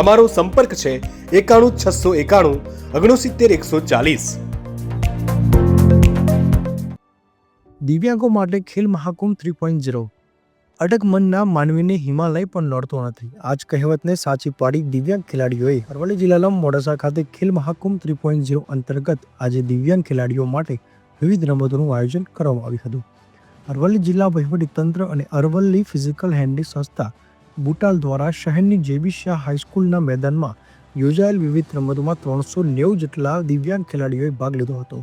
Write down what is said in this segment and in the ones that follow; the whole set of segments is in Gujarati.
અમારો સંપર્ક છે એકાણું છસો એકાણું ઓગણસિત્તેર એકસો ચાલીસ. દિવ્યાંગો માટે Khel Mahakumbh three point zero. અટક મનના માનવીને હિમાલય પણ નડતો નથી. આજ કહેવતને સાચી પાડી દિવ્યાંગ ખેલાડીઓએ અરવલ્લી જિલ્લાના મોડાસા ખાતે Khel Mahakumbh three point zero અંતર્ગત આજે દિવ્યાંગ ખેલાડીઓ માટે વિવિધ રમતોનું આયોજન કરવામાં આવ્યું હતું. અરવલ્લી જિલ્લા વહીવટીતંત્ર અને અરવલ્લી ફિઝિકલ હેન્ડી સંસ્થા બુટાલ દ્વારા શહેરની જેબી શાહ હાઈસ્કૂલના મેદાનમાં યોજાયેલ વિવિધ રમતોમાં ત્રણસો નેવું જેટલા દિવ્યાંગ ખેલાડીઓએ ભાગ લીધો હતો.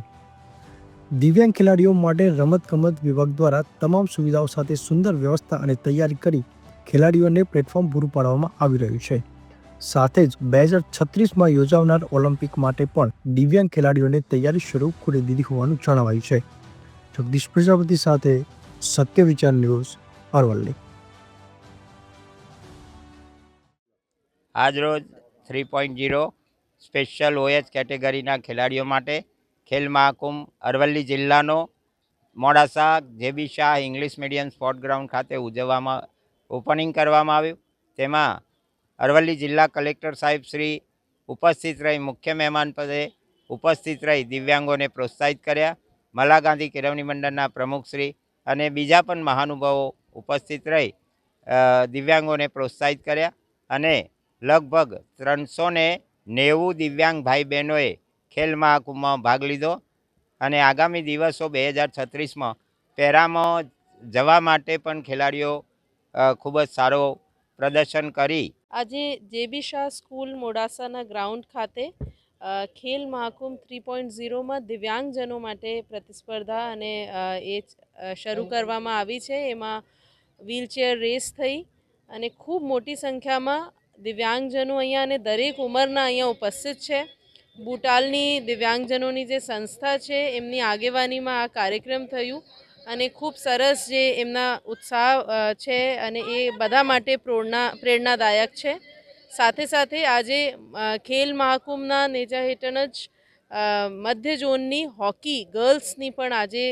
દિવ્યાંગ ખેલાડીઓ માટે રમતગમત વિભાગ દ્વારા તમામ સુવિધાઓ સાથે સુંદર વ્યવસ્થા અને તૈયારી કરી ખેલાડીઓને પ્લેટફોર્મ પૂરું પાડવામાં આવી રહ્યું છે. સાથે જ બે હજાર છત્રીસમાં યોજાનાર ઓલિમ્પિક માટે પણ દિવ્યાંગ ખેલાડીઓને તૈયારી શરૂ કરી દીધી હોવાનું જણાવાયું છે. જગદીશ પ્રજાપતિ સાથે સત્ય વિચાર ન્યૂઝ અરવલ્લી. આજરોજ three point zero special OH કેટેગરીના ખેલાડીઓ માટે ખેલ મહાકુંભ અરવલ્લી જિલ્લાનો Modasa JB Shah English medium sport ground ખાતે ઉજવવામાં, ઓપનિંગ કરવામાં આવ્યું. તેમાં અરવલ્લી જિલ્લા કલેક્ટર સાહેબ શ્રી ઉપસ્થિત રહી મુખ્ય મહેમાન પદે ઉપસ્થિત રહી દિવ્યાંગોને પ્રોત્સાહિત કર્યા. મલા ગાંધી કેળવણી મંડળના પ્રમુખશ્રી અને બીજા પણ મહાનુભાવો ઉપસ્થિત રહી દિવ્યાંગોને પ્રોત્સાહિત કર્યા અને લગભગ ત્રણસો ને નેવું દિવ્યાંગ ભાઈ બહેનોએ ખેલ મહાકુંભમાં ભાગ લીધો અને આગામી દિવસો બે હજાર છત્રીસમાં પેરામાં જવા માટે પણ ખેલાડીઓ ખૂબ જ સારો પ્રદર્શન કરી. આજે જેબી શાહ સ્કૂલ મોડાસાના ગ્રાઉન્ડ ખાતે ખેલ મહાકુંભ થ્રી પોઈન્ટ ઝીરોમાં દિવ્યાંગજનો માટે પ્રતિસ્પર્ધા અને એ શરૂ કરવામાં આવી છે. એમાં વ્હીલચેર રેસ થઈ અને ખૂબ મોટી સંખ્યામાં દિવ્યાંગજનો અહીંયા અને દરેક ઉંમરના અહીંયા ઉપસ્થિત છે. બુટાલની દિવ્યાંગજનોની જે સંસ્થા છે, એમની આગેવાનીમાં આ કાર્યક્રમ થયું અને ખૂબ સરસ જે એમના ઉત્સાહ છે અને એ બધા માટે પ્રેરણા, પ્રેરણાદાયક છે. સાથે સાથે આજે ખેલ મહાકુંભના નેજા હેઠળ જ મધ્ય ઝોનની હોકી ગર્લ્સની પણ આજે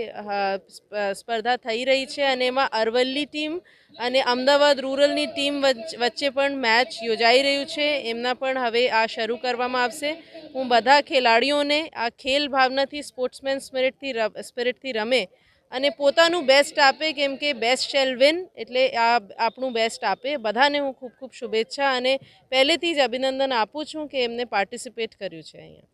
સ્પર્ધા થઈ રહી છે અને એમાં અરવલ્લી ટીમ અને અમદાવાદ રૂરલની ટીમ વચ્ચે પણ મેચ યોજાઈ રહ્યું છે. એમના પણ હવે આ શરૂ કરવામાં આવશે. હું બધા ખેલાડીઓને આ ખેલ ભાવનાથી, સ્પોર્ટ્સમેન સ્પિરિટથી સ્પિરિટથી રમે અને પોતાનું બેસ્ટ આપે કેમ કે બેસ્ટ શેલ વિન એટલે આ આપણું બેસ્ટ આપે. બધાને હું ખૂબ ખૂબ શુભેચ્છા અને પહેલેથી જ અભિનંદન આપું છું કે એમને પાર્ટિસિપેટ કર્યું છે અહીંયા.